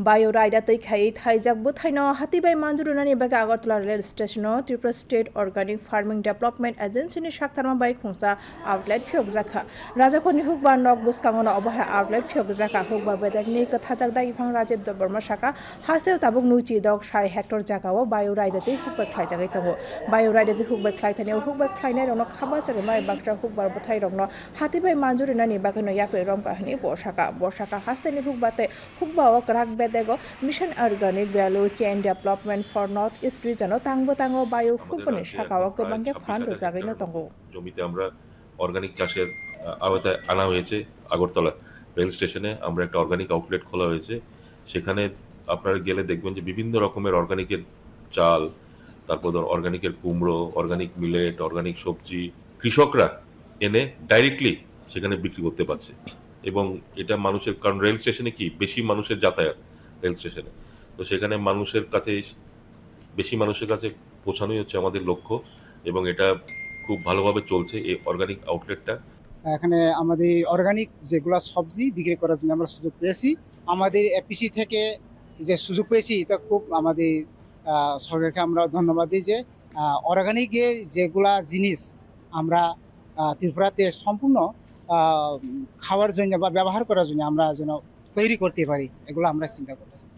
Bio राइडा तै खाइ Thai जाकबो थाइन हाति बाय मान्जु रुनानि बागे Agartala rail station Tripura state organic farming development एजेन्सिनि साक्तारमा बाय खुंसा आउटलेट फ्योग जाखा राजाखनि हुकबा नक बुस्काङन अबहा आउटलेट फ्योग जाखा हुकबा बेदकनि कथा जागदा इफां राजेब द बर्मा शाखा हास्तेव ताबुक नुचि दक सारि हेक्टर जागाव बायो राइदा तै हुकबा खाइ जागाय तंगो बायो राइदा तै हुकबा खाइ थाने हुकबा खाइनाय रन खाबा जागे माय बाक्रा हुकबा बथाय रन हाति बाय मान्जु रुनानि बागे नयाफे रमका हनि बर्षाका बर्षाका हास्तेनि हुकबाते हुकबा अक राग ওক রাগ বেদেগো mission organic value chain development for north east রিজনও তাংবো তাঙ্গো বায়ু হুকনি শাখাও গোবাংকে ফান্ড জাগাইনো দঙ্গো জমিতে আমরা অর্গানিক চাষের আওতায় আনা হয়েছে। আগরতলা রেল স্টেশনে আমরা একটা অর্গানিক আউটলেট খোলা হয়েছে। সেখানে আপনারা গেলে দেখবেন যে বিভিন্ন রকমের অর্গানিকের চাল তারপর ধর অর্গানিকের কুমড়ো অর্গানিক মিলেট অর্গানিক সবজি কৃষকরা এনে ডাইরেক্টলি সেখানে বিক্রি করতে পারছে। এবং এটা মানুষের কারণ রেল স্টেশনে কি? বেশি মানুষের যাতায়াত। রেল স্টেশনে। তো সেখানে মানুষের কাছে বেশি মানুষের কাছে পৌঁছানোই হচ্ছে আমাদের লক্ষ্য এবং এটা খুব ভালোভাবে চলছে এই অর্গানিক আউটলেটটা এখানে আমাদের অর্গানিক যেগুলো সবজি বিক্রি করার জন্য আমরা সুযোগ পেয়েছি। আমাদের এপিসি থেকে যে সুযোগ পেয়েছি, এটা খুব আমাদের সরকারকে আমরা ধন্যবাদ দিই যে অর্গানিকের যেগুলা জিনিস আমরা ত্রিপুরাতে সম্পূর্ণ খাওয়ার জন্য বা ব্যবহার করার জন্য আমরা যেন তৈরি করতে পারি এগুলো আমরা চিন্তা করতেছি।